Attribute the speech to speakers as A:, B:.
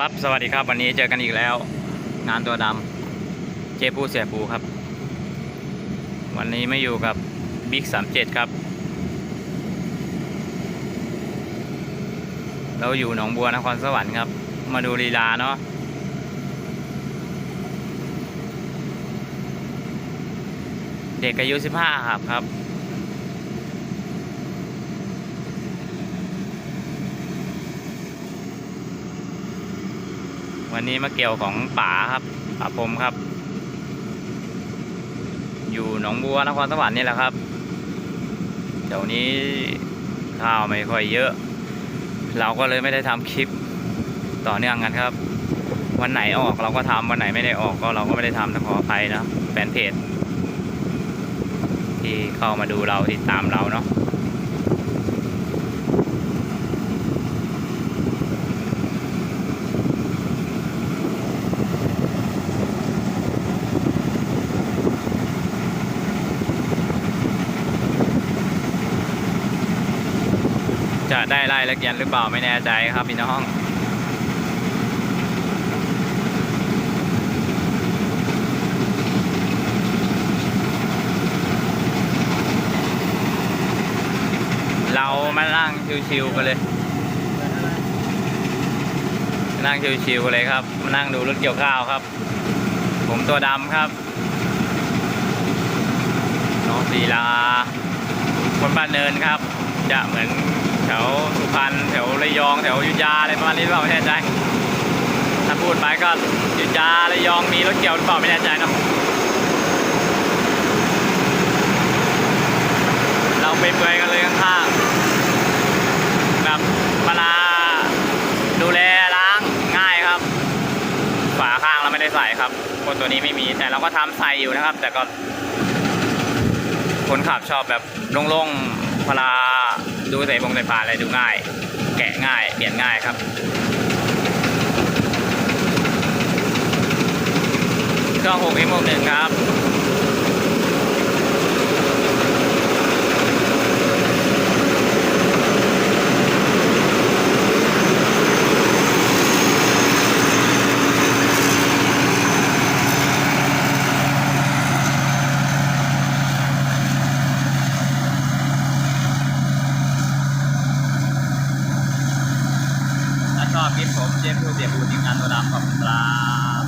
A: ครับสวัสดีครับวันนี้เจอกันอีกแล้ว งานตัวดำเจปูเสียปูครับ วันนี้ไม่อยู่กับบิ๊กสามเจ็ดครับ เราอยู่หนองบัวนครสวรรค์ครับ มาดูลีลาเนาะเด็กอายุสิบห้าครับครับ วันนี้มาเกี่ยวของป๋าครับป๋าพรมครับ อยู่หนองบัวนครสวรรค์นี่แหละครับเดี๋ยวนี้ข้าวไม่ค่อยเยอะ เราก็เลยไม่ได้ทำคลิปต่อเนื่องกันครับ วันไหนออกเราก็ทำวันไหนไม่ได้ออกก็เราก็ไม่ได้ทำนะขออภัยนะแฟนเพจที่เข้ามาดูเราติดตามเราเนาะ จะได้ไล่ละเอียดหรือเปล่าไม่แน่ใจครับพี่น้องเรามานั่งชิวๆกันเลย นั่งชิวๆกันเลยครับ มานั่งดูรถเกี่ยวข้าวครับ ผมตัวดำครับ น้องศีลา คนบ้านเนินครับ จะเหมือน แถวสุพรรณแถวระยองแถวยุธยาอะไรประมาณนี้หรือเปล่าไม่แน่ใจถ้าพูดไปก็ยุธยาระยองมีรถเกี่ยวหรือเปล่าไม่แน่ใจเนะเราไปเปลือยกันเลยข้างๆแบบเวลาดูแลล้างง่ายครับ ฝาข้างเราไม่ได้ใส่ครับคนตัวนี้ไม่มีแต่เราก็ทำใส่อยู่นะครับ แต่ก็คนขับชอบแบบโล่งๆเวลา ดูใส่พงใส่ปลาอะไรดูง่าย แกะง่าย เปลี่ยนง่ายครับเครื่อง6 m 1ครับ ชอบคลิปผมเจมส์ผู้เสียบูทีมงานตัวดำขอบคุณครับ